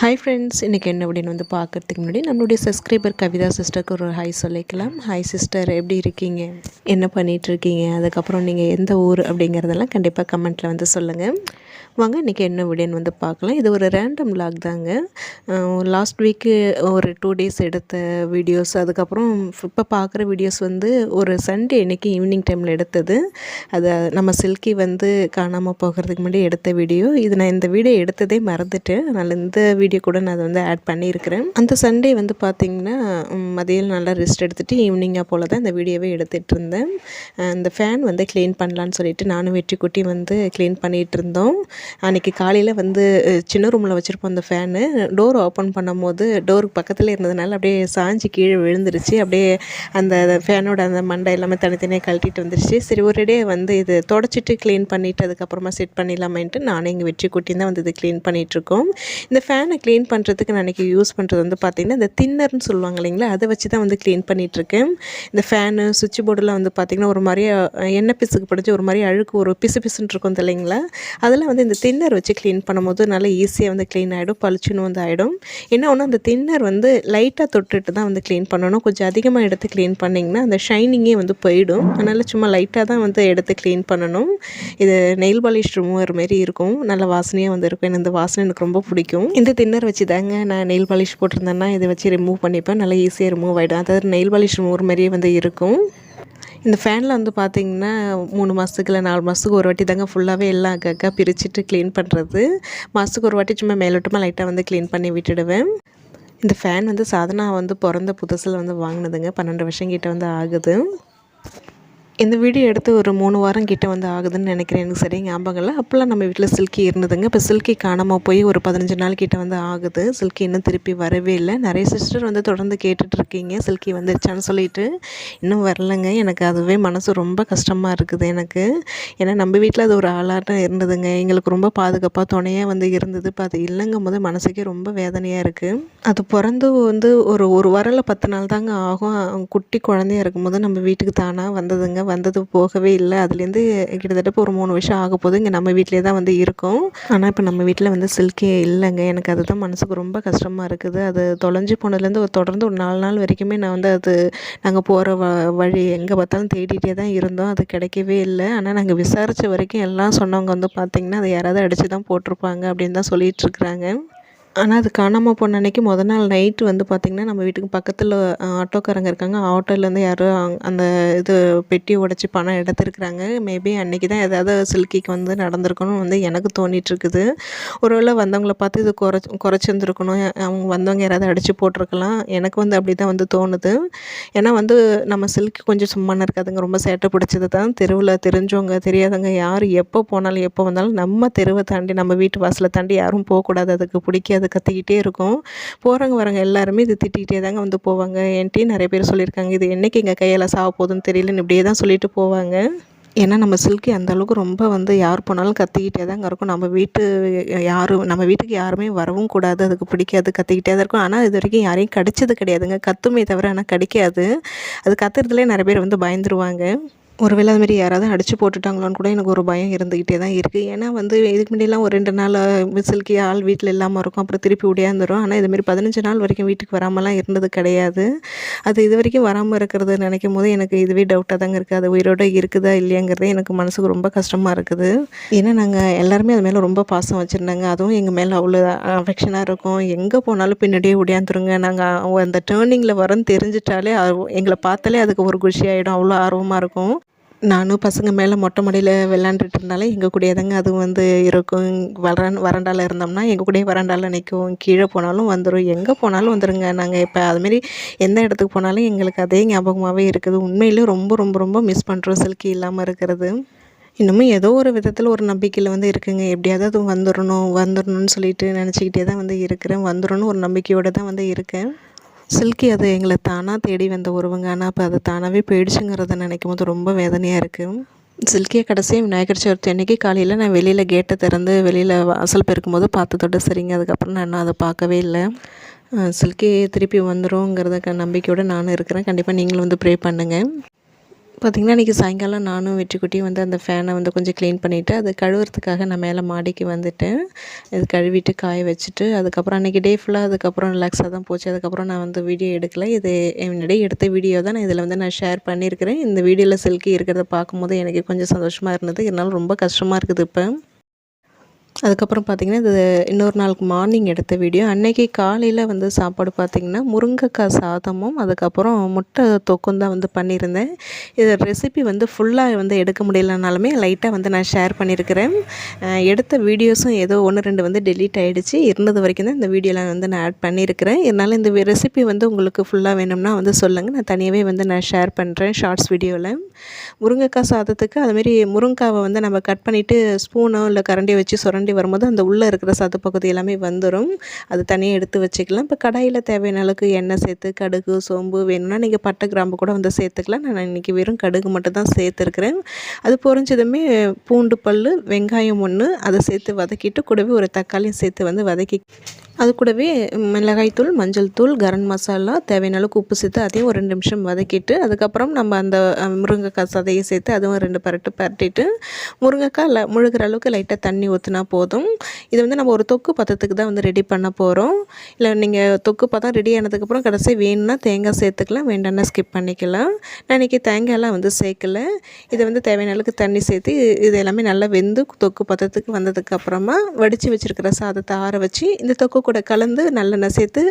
Hi friends இன்றைக்கி என்ன அப்படின்னு வந்து பார்க்குறதுக்கு முன்னாடி நம்மளுடைய சப்ஸ்கிரைபர் கவிதா சிஸ்டருக்கு ஒரு ஹாய் சொல்லிக்கலாம். ஹாய் சிஸ்டர் எப்படி இருக்கீங்க? என்ன பண்ணிகிட்டு இருக்கீங்க? அதுக்கப்புறம் நீங்கள் எந்த ஊர் அப்படிங்கிறதெல்லாம் கண்டிப்பாக கமெண்ட்டில் வந்து சொல்லுங்கள் வாங்க இன்றைக்கி என்ன வீடியோன்னு வந்து பார்க்கலாம். இது ஒரு ரேண்டம் லாக் தாங்க. லாஸ்ட் வீக்கு ஒரு டூ டேஸ் எடுத்த வீடியோஸ் அதுக்கப்புறம் இப்போ பார்க்குற வீடியோஸ் வந்து ஒரு சண்டே இன்றைக்கி ஈவினிங் டைமில் எடுத்தது. அது நம்ம சில்கி வந்து காணாமல் போகிறதுக்கு முன்னாடி எடுத்த வீடியோ இது நான் இந்த வீடியோ எடுத்ததே மறந்துட்டேன். அதனால் இந்த வீடியோ கூட நான் அதை வந்து ஆட் பண்ணியிருக்கிறேன். அந்த சண்டே வந்து பார்த்திங்கன்னா மதியம் நல்லா ரெஸ்ட் எடுத்துகிட்டு ஈவினிங்காக போல் தான் இந்த வீடியோவே எடுத்துகிட்டு இருந்தேன். அந்த ஃபேன் வந்து க்ளீன் பண்ணலான்னு சொல்லிட்டு நானும் வெற்றி குட்டி வந்து க்ளீன் பண்ணிகிட்டு இருந்தோம். அன்றைக்கி காலையில் வந்து சின்ன ரூமில் வச்சுருப்போம் அந்த ஃபேனு டோர் ஓப்பன் பண்ணும் போது டோருக்கு பக்கத்தில் இருந்ததுனால அப்படியே சாஞ்சி கீழே விழுந்துருச்சு. அப்படியே அந்த ஃபேனோட அந்த மண்டை எல்லாமே தனித்தனியாக கழட்டிட்டு வந்துருச்சு. சரி ஒரேடியே வந்து இது தொடச்சிட்டு க்ளீன் பண்ணிவிட்டு அதுக்கப்புறமா செட் பண்ணிடலாமேன்ட்டு நானே இங்கே வெற்றி குட்டி தான் வந்து இது க்ளீன் பண்ணிகிட்ருக்கோம் இந்த ஃபேனை க்ளீன் பண்ணுறதுக்கு நான் அன்றைக்கி யூஸ் பண்ணுறது வந்து பார்த்திங்கன்னா இந்த தின்னர்னு சொல்லுவாங்க இல்லைங்களா? அதை வச்சு தான் வந்து க்ளீன் பண்ணிகிட்ருக்கேன் இந்த ஃபேனு சுவிட்ச் போர்டெலாம் வந்து பார்த்திங்கன்னா ஒரு மாதிரி எண்ணெய் பிசுக்கு படித்து ஒரு மாதிரி அழுக்கு ஒரு பிசு பிசுன்னு இருக்கும் இல்லைங்களா? அதெல்லாம் வந்து இந்த தின்னர் வச்சு க்ளீன் பண்ணும்போது நல்லா ஈஸியாக வந்து க்ளீன் ஆகிடும் பளிச்சுன்னு வந்து ஆகிடும் என்ன ஒன்று அந்த தின்னர் வந்து லைட்டாக தொட்டுட்டு தான் வந்து க்ளீன் பண்ணணும். கொஞ்சம் அதிகமாக எடுத்து க்ளீன் பண்ணிங்கன்னா அந்த ஷைனிங்கே வந்து போயிடும். அதனால் சும்மா லைட்டாக தான் வந்து எடுத்து க்ளீன் பண்ணணும். இது நெயில் பாலிஷ் ரிமூவர் மாரி இருக்கும். நல்ல வாசனையாக வந்து இருக்கும். இந்த வாசனை எனக்கு ரொம்ப பிடிக்கும். இந்த தின்னர் வச்சு தாங்க நான் நெயில் பாலிஷ் போட்டிருந்தேன்னா இதை வச்சு ரிமூவ் பண்ணிப்பேன். நல்லா ஈஸியாக ரிமூவ் ஆகிடும் அதாவது நெயில் பாலிஷ் ரிமூவர் மாதிரியே வந்து இருக்கும். இந்த ஃபேனில் வந்து பார்த்திங்கன்னா மூணு மாதத்துக்கு இல்லை நாலு மாதத்துக்கு ஒரு வாட்டி தாங்க ஃபுல்லாகவே எல்லாம் அக்கா பிரிச்சுட்டு க்ளீன் பண்ணுறது மாதத்துக்கு ஒரு வாட்டி சும்மா மேலோட்டமாக லைட்டாக வந்து க்ளீன் பண்ணி விட்டுடுவேன். இந்த ஃபேன் வந்து சாதனா வந்து பிறந்த புதுசில் வந்து வாங்கினதுங்க. பன்னெண்டு வருஷம் கிட்டே வந்து ஆகுது. இந்த வீடியோ எடுத்து ஒரு மூணு வாரம் கிட்டே வந்து ஆகுதுன்னு நினைக்கிறேன். எனக்கு சரியாக ஞாபகம் இல்லை. அப்போல்லாம் நம்ம வீட்டில் சில்கி இருந்ததுங்க. இப்போ சில்கி காணாமல் போய் ஒரு பதினஞ்சு நாள் கிட்டே வந்து ஆகுது. சில்கி இன்னும் திருப்பி வரவே இல்லை. நிறைய சிஸ்டர் வந்து தொடர்ந்து கேட்டுட்ருக்கீங்க சில்கி வந்துருச்சான்னு சொல்லிட்டு இன்னும் வரலைங்க. எனக்கு அதுவே மனசு ரொம்ப கஷ்டமாக இருக்குது எனக்கு. ஏன்னா நம்ம வீட்டில் அது ஒரு ஆளாட்டம் இருந்ததுங்க. எங்களுக்கு ரொம்ப பாதுகாப்பாக துணையாக வந்து இருந்தது. இப்போ அது இல்லைங்கும் போது மனசுக்கே ரொம்ப வேதனையாக இருக்குது அது பிறந்து வந்து ஒரு ஒரு வாரில் பத்து நாள் தாங்க ஆகும். குட்டி குழந்தையா இருக்கும்போது நம்ம வீட்டுக்கு தானாக வந்ததுங்க. வந்தது போகவே இல்லை. அதுலேருந்து கிட்டத்தட்ட இப்போ ஒரு மூணு வருஷம் ஆக போது இங்கே நம்ம வீட்டிலே தான் வந்து இருக்கோம். ஆனால் இப்போ நம்ம வீட்டில் வந்து சில்கே இல்லைங்க. எனக்கு அதுதான் மனசுக்கு ரொம்ப கஷ்டமாக இருக்குது. அது தொலைஞ்சு போனதுலேருந்து ஒரு தொடர்ந்து ஒரு நாலு நாள் வரைக்குமே நான் வந்து அது நாங்கள் போகிற வ வழி எங்கே பார்த்தாலும் தேடிகிட்டே தான் இருந்தோம். அது கிடைக்கவே இல்லை. ஆனால் நாங்கள் விசாரித்த வரைக்கும் எல்லாம் சொன்னவங்க வந்து பார்த்திங்கன்னா அதை யாராவது அடித்து தான் போட்டிருப்பாங்க அப்படின்னு தான் சொல்லிகிட்ருக்குறாங்க ஆனால் அது காணாமல் போன அன்றைக்கி மொதல் நாள் நைட்டு வந்து பார்த்திங்கன்னா நம்ம வீட்டுக்கு பக்கத்தில் ஆட்டோக்காரங்க இருக்காங்க. ஆட்டோலேருந்து யாரோ அந்த இது பெட்டி உடச்சி பணம் எடுத்துருக்குறாங்க. மேபி அன்றைக்கி தான் ஏதாவது சில்கிக்கு வந்து நடந்திருக்கணும் வந்து எனக்கு தோணிகிட்ருக்குது ஒருவேளை வந்தவங்கள பார்த்து இது குறைச்சி குறைச்சிருந்துருக்கணும். அவங்க வந்தவங்க யாராவது அடித்து போட்டிருக்கலாம். எனக்கு வந்து அப்படி தான் வந்து தோணுது. ஏன்னா வந்து நம்ம சில்கி கொஞ்சம் சும்மா இருக்காதுங்க. ரொம்ப சேட்டை பிடிச்சது தான். தெருவில் தெரிஞ்சவங்க தெரியாதவங்க யார் எப்போ போனாலும் எப்போ வந்தாலும் நம்ம தெருவை தாண்டி நம்ம வீட்டு வாசலை தாண்டி யாரும் போகக்கூடாது. அதுக்கு பிடிக்காது. கத்திக்கிட்டே இருக்கும். போகிறவங்க வரவங்க எல்லாருமே இது திட்டிகிட்டே தாங்க வந்து போவாங்க. என்கிட்டையும் நிறைய பேர் சொல்லியிருக்காங்க இது என்றைக்கு எங்கள் கையால் சாக போகுதுன்னு தெரியலன்னு இப்படியே தான் சொல்லிட்டு போவாங்க. ஏன்னா நம்ம சில்கி அந்த அளவுக்கு ரொம்ப வந்து யார் போனாலும் கத்திக்கிட்டே தாங்க இருக்கும். நம்ம வீட்டு யாரும் நம்ம வீட்டுக்கு யாருமே வரவும் கூடாது. அதுக்கு பிடிக்காது கத்திக்கிட்டே தான் இருக்கும். ஆனால் இது வரைக்கும் யாரையும் கடிச்சது கிடையாதுங்க. கத்துமே தவிர ஆனால் கடிக்காது. அது கத்துறதுலேயே நிறைய பேர் வந்து பயந்துருவாங்க. ஒருவேளை அதுமாரி யாராவது அடித்து போட்டுட்டாங்களோன்னு கூட எனக்கு ஒரு பயம் இருந்துக்கிட்டே தான் இருக்குது ஏன்னா வந்து இதுக்கு முன்னாடிலாம் ஒரு ரெண்டு நாள் விசிலுக்கு ஆள் வீட்டில் இல்லாமல் இருக்கும். அப்புறம் திருப்பி உடையாந்துடும் ஆனால் இதுமாரி பதினஞ்சு நாள் வரைக்கும் வீட்டுக்கு வராமலாம் இருந்தது கிடையாது. அது இது வரைக்கும் வராமல் இருக்கிறது நினைக்கும் போது எனக்கு இதுவே டவுட்டாக தாங்க இருக்குது அது உயிரோடு இருக்குதா இல்லையாங்கிறது எனக்கு மனசுக்கு ரொம்ப கஷ்டமாக இருக்குது. ஏன்னா நாங்கள் எல்லாருமே அது மேலே ரொம்ப பாசம் வச்சுருந்தாங்க. அதுவும் எங்கள் மேலே அவ்வளோ அஃபெக்ஷனாக இருக்கும். எங்கே போனாலும் பின்னாடியே உடையாந்துருங்க நாங்கள் அந்த டேர்னிங்கில் வரன்னு தெரிஞ்சிட்டாலே எங்களை பார்த்தாலே அதுக்கு ஒரு குஷி ஆகிடும் அவ்வளோ ஆர்வமாக இருக்கும். நானும் பசங்க மேலே மொட்டை மாடியில் விளாண்டுட்டு இருந்தாலும் எங்கள் கூடயே தாங்க அதுவும் வந்து இருக்கும். வரன் வராண்டாவில் இருந்தோம்னா எங்கள் கூடயே வராண்டாவில் நிற்கும் கீழே போனாலும் வந்துடும் எங்கே போனாலும் வந்துடுங்க நாங்கள் இப்போ அதுமாரி எந்த இடத்துக்கு போனாலும் எங்களுக்கு அதே ஞாபகமாகவே இருக்குது. உண்மையிலேயே ரொம்ப ரொம்ப ரொம்ப மிஸ் பண்ணுறோம் சில்கி இல்லாமல் இருக்கிறது. இன்னமும் ஏதோ ஒரு விதத்தில் ஒரு நம்பிக்கையில் வந்து இருக்குங்க. எப்படியாவது அது வந்துடணும் வந்துடணும்னு சொல்லிட்டு நினச்சிக்கிட்டே தான் வந்து இருக்கிறேன். வந்துடணும் ஒரு நம்பிக்கையோடு தான் வந்து இருக்கேன். சில்கி அது எங்களை தானாக தேடி வந்த உறவுங்க. ஆனால் இப்போ அது தானாகவே போயிடுச்சுங்கிறத நினைக்கும் போது ரொம்ப வேதனையாக இருக்குது சில்கியை கடைசியாக விநாயகர் சதுர்த்தி அன்றைக்கி காலையில் நான் வெளியில் கேட்டை திறந்து வெளியில் வாசல் பெருக்கும்போது பார்த்ததோட சரிங்க. அதுக்கப்புறம் நான் அதை பார்க்கவே இல்லை. சில்கி திருப்பி வந்துடும்ங்கிறத நம்பிக்கையோடு நானும் இருக்கிறேன். கண்டிப்பாக நீங்களும் வந்து ப்ரே பண்ணுங்கள் பார்த்திங்கன்னா இன்றைக்கி சாயங்காலம் நானும் வெற்றிக்குட்டியும் வந்து அந்த ஃபேனை வந்து கொஞ்சம் க்ளீன் பண்ணிவிட்டு அது கழுவுறதுக்காக நான் மேலே மாடிக்கு வந்துட்டேன். இது கழுவிட்டு காய வச்சுட்டு அதுக்கப்புறம் அன்றைக்கி டே ஃபுல்லாக அதுக்கப்புறம் ரிலாக்ஸாக தான் போச்சு. அதுக்கப்புறம் நான் வந்து வீடியோ எடுக்கலை. இது என்னிடையே எடுத்த வீடியோ தான். நான் இதில் வந்து நான் ஷேர் பண்ணியிருக்கிறேன். இந்த வீடியோவில் சில்கி இருக்கிறத பார்க்கும்போது எனக்கு கொஞ்சம் சந்தோஷமாக இருந்தது. இருந்தாலும் ரொம்ப கஷ்டமாக இருக்குது இப்போ. அதுக்கப்புறம் பார்த்திங்கன்னா இது இன்னொரு நாளுக்கு மார்னிங் எடுத்த வீடியோ அன்னைக்கு காலையில் வந்து சாப்பாடு பார்த்திங்கன்னா முருங்கைக்காய் சாதமும் அதுக்கப்புறம் முட்டை தொக்கும் தான் வந்து பண்ணியிருந்தேன். இது ரெசிபி வந்து ஃபுல்லாக வந்து எடுக்க முடியலனாலுமே லைட்டாக வந்து நான் ஷேர் பண்ணியிருக்கிறேன். எடுத்த வீடியோஸும் ஏதோ ஒன்று ரெண்டு வந்து டெலீட் ஆகிடுச்சு இருந்தது வரைக்கும் தான் இந்த வீடியோலாம் வந்து நான் ஆட் பண்ணியிருக்கிறேன். இதனால் இந்த ரெசிபி வந்து உங்களுக்கு ஃபுல்லாக வேணும்னா வந்து சொல்லுங்கள் நான் தனியாகவே வந்து நான் ஷேர் பண்ணுறேன் ஷார்ட்ஸ் வீடியோவில் முருங்கைக்காய் சாதத்துக்கு அதுமாரி முருங்கைக்காவை வந்து நம்ம கட் பண்ணிவிட்டு ஸ்பூனோ இல்லை கரண்டியை வச்சு சுரண்டி வரும்போது அந்த உள்ளே இருக்கிற சத்து பகுதி எல்லாமே வந்துடும் அது தனியாக எடுத்து வச்சுக்கலாம். இப்போ கடாயில் தேவையான அளவுக்கு எண்ணெய் சேர்த்து கடுகு சோம்பு வேணும்னா நீங்கள் பட்டை கிராம்பு கூட வந்து சேர்த்துக்கலாம். நான் இன்றைக்கி வெறும் கடுகு மட்டும் தான் சேர்த்துருக்குறேன். அது பொறிஞ்சதுமே பூண்டு பல் வெங்காயம் ஒன்று அதை சேர்த்து வதக்கிட்டு கூடவே ஒரு தக்காளியும் சேர்த்து வந்து வதக்கி அது கூடவே மிளகாய்த்தூள் மஞ்சள் தூள் கரம் மசாலா தேவையான அளவுக்கு உப்பு சேர்த்து அதையும் ஒரு ரெண்டு நிமிஷம் வதக்கிட்டு அதுக்கப்புறம் நம்ம அந்த முருங்கைக்காய் சதையை சேர்த்து அதுவும் ரெண்டு பரட்டு பரட்டிட்டு முருங்கைக்காய் ல முழுகிற அளவுக்கு லைட்டாக தண்ணி ஊற்றினா போதும். இது வந்து நம்ம ஒரு தொக்கு பதத்துக்கு தான் வந்து ரெடி பண்ண போகிறோம் இல்லை நீங்கள் தொக்கு பதம் ரெடி ஆனதுக்கப்புறம் கடைசி வேணும்னா தேங்காய் சேர்த்துக்கலாம் வேண்டாம்னா ஸ்கிப் பண்ணிக்கலாம். நான் இன்றைக்கி தேங்காயெல்லாம் வந்து சேர்க்கல. இதை வந்து தேவையான அளவுக்கு தண்ணி சேர்த்து இது எல்லாமே நல்லா வெந்து தொக்கு பதத்துக்கு வந்ததுக்கப்புறமா வடித்து வச்சுருக்கிற சாதத்தை ஆற வச்சு இந்த தொக்கு கூட கலந்து நல்லெண்ணெய் சேர்த்து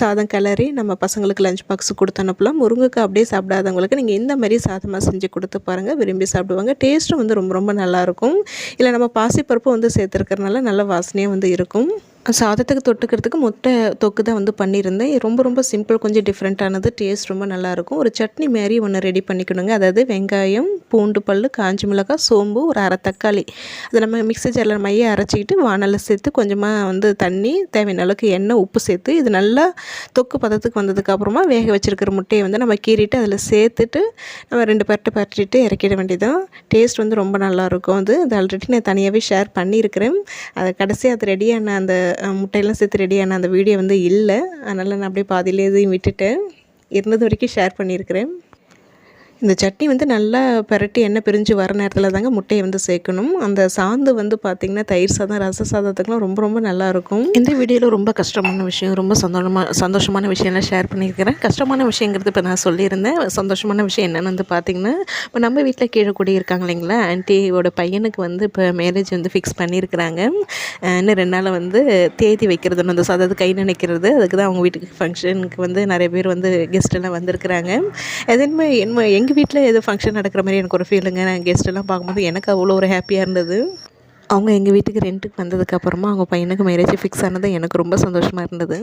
சாதம் கிளறி நம்ம பசங்களுக்கு லஞ்ச் பாக்ஸ் கொடுத்து அனுப்பலாம் முருங்கைக்காய் அப்படியே சாப்பிடாதவங்களுக்கு நீங்கள் இந்த மாதிரி சாதமாக செஞ்சு கொடுத்து பாருங்கள் விரும்பி சாப்பிடுவாங்க. டேஸ்ட்டும் வந்து ரொம்ப ரொம்ப நல்லாயிருக்கும் இல்லை நம்ம பாசிப்பருப்பு வந்து சேர்த்துருக்கறனால நல்ல வாசனையாக வந்து இருக்கும். சாதத்துக்கு தொட்டுக்கிறதுக்கு முட்டை தொக்கு தான் வந்து பண்ணியிருந்தேன். ரொம்ப ரொம்ப சிம்பிள் கொஞ்சம் டிஃப்ரெண்ட்டானது டேஸ்ட் ரொம்ப நல்லாயிருக்கும். ஒரு சட்னி மாதிரி ஒன்று ரெடி பண்ணிக்கணுங்க. அதாவது வெங்காயம் பூண்டு பல் காஞ்சி மிளகாய் சோம்பு ஒரு அரை தக்காளி. அதை நம்ம மிக்ஸி ஜாரில் மைய அரைச்சிக்கிட்டு வானலில் சேர்த்து கொஞ்சமாக வந்து தண்ணி தேவையான அளவுக்கு எண்ணெய் உப்பு சேர்த்து இது நல்லா தொக்கு பதத்துக்கு வந்ததுக்கப்புறமா வேக வச்சுருக்கிற முட்டையை வந்து நம்ம கீறிட்டு அதில் சேர்த்துட்டு நம்ம ரெண்டு பரட்டு பரட்டிட்டு இறக்கிட வேண்டியதான் டேஸ்ட் வந்து ரொம்ப நல்லாயிருக்கும். அது அது ஆல்ரெடி நான் தனியாகவே ஷேர் பண்ணியிருக்கிறேன். அதை கடைசியாக அது ரெடியான அந்த முட்டையெல்லாம் சேர்த்து ரெடியான அந்த வீடியோ வந்து இல்லை. அதனால் நான் அப்படியே பாதியிலே இதையும் விட்டுட்டேன். இருந்தது வரைக்கும் ஷேர் பண்ணியிருக்கிறேன். இந்த சட்னி வந்து நல்லா பரட்டி எண்ணெய் பிரிஞ்சு வர நேரத்தில் தாங்க முட்டையை வந்து சேர்க்கணும். அந்த சாந்து வந்து பார்த்திங்கன்னா தயிர் சாதம் ரச சாதத்துக்குலாம் ரொம்ப ரொம்ப நல்லாயிருக்கும் இந்த வீடியோவில் ரொம்ப கஷ்டமான விஷயம் ரொம்ப சந்தோஷமாக சந்தோஷமான விஷயம்லாம் ஷேர் பண்ணியிருக்கிறேன். கஷ்டமான விஷயங்கிறது இப்போ நான் சொல்லியிருந்தேன். சந்தோஷமான விஷயம் என்னென்னு வந்து பார்த்திங்கன்னா இப்போ நம்ம வீட்டில் கீழே கூடி இருக்காங்க இல்லைங்களா? ஆன்ட்டியோட பையனுக்கு வந்து இப்போ மேரேஜ் வந்து ஃபிக்ஸ் பண்ணியிருக்கிறாங்க. இன்னும் ரெண்டு நாள் வந்து தேதி வைக்கிறது வந்து அதாவது கை நினைக்கிறது. அதுக்கு தான் அவங்க வீட்டுக்கு ஃபங்க்ஷனுக்கு வந்து நிறைய பேர் வந்து கெஸ்ட்டெல்லாம் வந்திருக்கிறாங்க. மாதிரி என்ன எங்கள் எங்கள் வீட்டில் எது ஃபங்க்ஷன் நடக்கிற மாதிரி எனக்கு ஒரு ஃபீலுங்க நான் கெஸ்ட்டெல்லாம் பார்க்கும்போது எனக்கு அவ்வளோ ஒரு ஹாப்பியாக இருந்தது. அவங்க எங்கள் வீட்டுக்கு ரெண்ட்டுக்கு வந்ததுக்கப்புறமா அவங்க பையனுக்கு மேரேஜ் ஃபிக்ஸ் ஆனது எனக்கு ரொம்ப சந்தோஷமாக இருந்தது.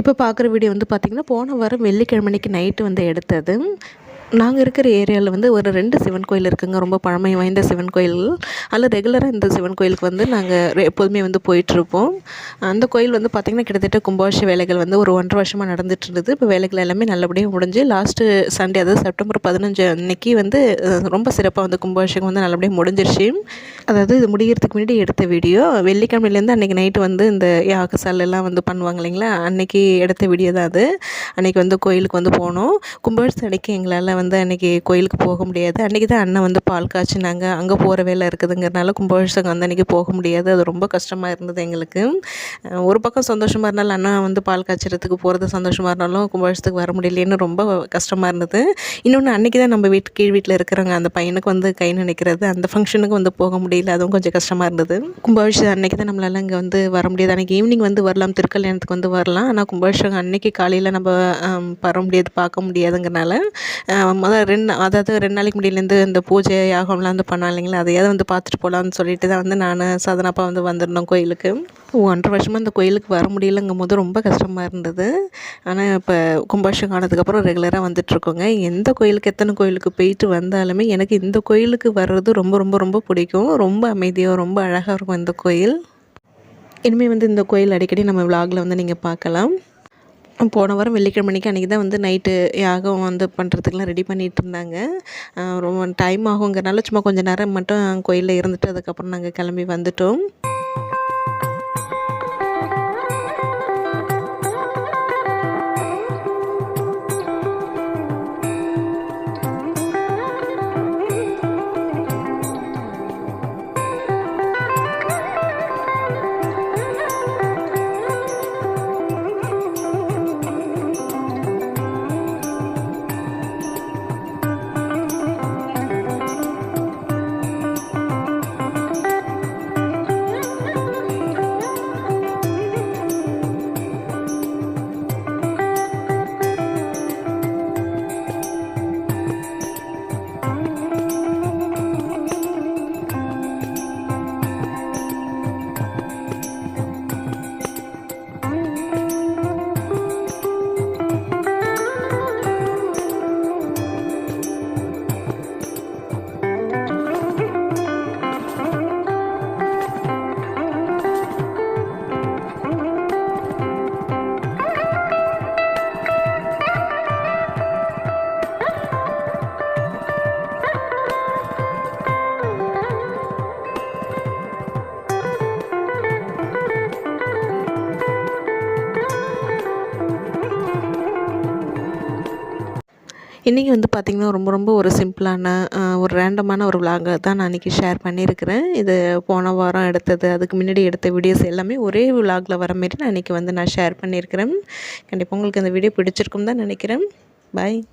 இப்போ பார்க்குற வீடியோ வந்து பார்த்திங்கன்னா போன வாரம் வெள்ளிக்கிழமைக்கு நைட்டு வந்து எடுத்தது. நாங்கள் இருக்கிற ஏரியாவில் வந்து ஒரு ரெண்டு சிவன் கோயில் இருக்குங்க. ரொம்ப பழமை வாய்ந்த சிவன் கோயில். அதில் ரெகுலராக இந்த சிவன் கோயிலுக்கு வந்து நாங்கள் எப்போதுமே வந்து போயிட்டுருப்போம். அந்த கோயில் வந்து பார்த்திங்கன்னா கிட்டத்தட்ட கும்பாபிஷேக வேலைகள் வந்து ஒரு ஒன்றரை வருஷமாக நடந்துட்டு இருந்தது. இப்போ வேலைகள் எல்லாமே நல்லபடியாக முடிஞ்சு லாஸ்ட்டு சண்டே அதாவது செப்டம்பர் பதினஞ்சு அன்னைக்கு வந்து ரொம்ப சிறப்பாக வந்து கும்பாபிஷேகம் வந்து நல்லபடியாக முடிஞ்சிருச்சு. அதாவது இது முடிகிறதுக்கு முன்னாடி எடுத்த வீடியோ. வெள்ளிக்கிழமையிலேருந்து அன்றைக்கி நைட்டு வந்து இந்த யாகசால் எல்லாம் வந்து பண்ணுவாங்க இல்லைங்களா? அன்றைக்கி எடுத்த வீடியோ தான் அது. அன்றைக்கி வந்து கோயிலுக்கு வந்து போனோம். கும்பாபிஷேகம் அன்னைக்கு எங்களால் வந்து அன்றைக்கி கோயிலுக்கு போக முடியாது. அன்றைக்கி தான் அண்ணன் வந்து பால் காய்ச்சினாங்க. அங்கே போகிற வேலை இருக்குதுங்கிறனால கும்பாபிஷேகம் வந்து அன்றைக்கி போக முடியாது. அது ரொம்ப கஷ்டமாக இருந்தது எங்களுக்கு. ஒரு பக்கம் சந்தோஷமாக இருந்தாலும் அண்ணா வந்து பால் காய்ச்சறதுக்கு போகிறது சந்தோஷமாக இருந்தாலும் கும்பாபிஷேகத்துக்கு வர முடியலன்னு ரொம்ப கஷ்டமாக இருந்தது. இன்னொன்று அன்றைக்கி தான் நம்ம வீட்டு கீழ் வீட்டில் இருக்கிறவங்க அந்த பையனுக்கு வந்து கை நினைக்கிறது அந்த ஃபங்க்ஷனுக்கு வந்து போக முடியல. அதுவும் கொஞ்சம் கஷ்டமாக இருந்தது. கும்பாபிஷேகம் அன்றைக்கி தான் நம்மளால் இங்கே வந்து வர முடியாது. அன்றைக்கி ஈவினிங் வந்து வரலாம் திருக்கல்யாணத்துக்கு வந்து வரலாம். ஆனால் கும்பாபிஷேகம் அன்னைக்கு காலையில் நம்ம வர முடியாது பார்க்க முடியாதுங்கிறனால முதல் ரெண்டு அதாவது ரெண்டு நாளைக்கு முடியலேருந்து இந்த பூஜை யாகம்லாம் வந்து பண்ணோம் இல்லைங்களா? அதையாவது வந்து பார்த்துட்டு போகலான்னு சொல்லிட்டு தான் வந்து நான் சாதனாப்பா வந்து வந்திருந்தோம் கோயிலுக்கு. ஒன்றரை வருஷமாக இந்த கோயிலுக்கு வர முடியலங்கும் போது ரொம்ப கஷ்டமாக இருந்தது. ஆனால் இப்போ கும்பாஷம் ஆனதுக்கப்புறம் ரெகுலராக வந்துட்டுருக்கோங்க. எந்த கோயிலுக்கு எத்தனை கோயிலுக்கு போயிட்டு வந்தாலுமே எனக்கு இந்த கோயிலுக்கு வர்றது ரொம்ப ரொம்ப ரொம்ப பிடிக்கும். ரொம்ப அமைதியாக ரொம்ப அழகாக இருக்கும் இந்த கோயில். இனிமேல் வந்து இந்த கோயில் அடிக்கடி நம்ம விலாகில் வந்து நீங்கள் பார்க்கலாம். போன வாரம் வெள்ளிக்கிழமைக்கு அன்றைக்கி தான் வந்து நைட்டு யாகம் வந்து பண்ணுறதுக்குலாம் ரெடி பண்ணிகிட்டு இருந்தாங்க. ரொம்ப டைம் ஆகுங்கிறனால சும்மா கொஞ்சம் நேரம் மட்டும் கோயிலில் இருந்துட்டு அதுக்கப்புறம் நாங்கள் கிளம்பி வந்துட்டோம். இன்றைக்கி வந்து பார்த்திங்கன்னா ரொம்ப ரொம்ப ஒரு சிம்பிளான ஒரு ரேண்டமான ஒரு விலாகை தான் நான் இன்றைக்கி ஷேர் பண்ணியிருக்கிறேன். இது போன வாரம் எடுத்தது அதுக்கு முன்னாடி எடுத்த வீடியோஸ் எல்லாமே ஒரே விலாகில் வர மாரி நான் இன்றைக்கி வந்து நான் ஷேர் பண்ணியிருக்கிறேன். கண்டிப்பாக உங்களுக்கு அந்த வீடியோ பிடிச்சிருக்கும் தான் நினைக்கிறேன். பாய்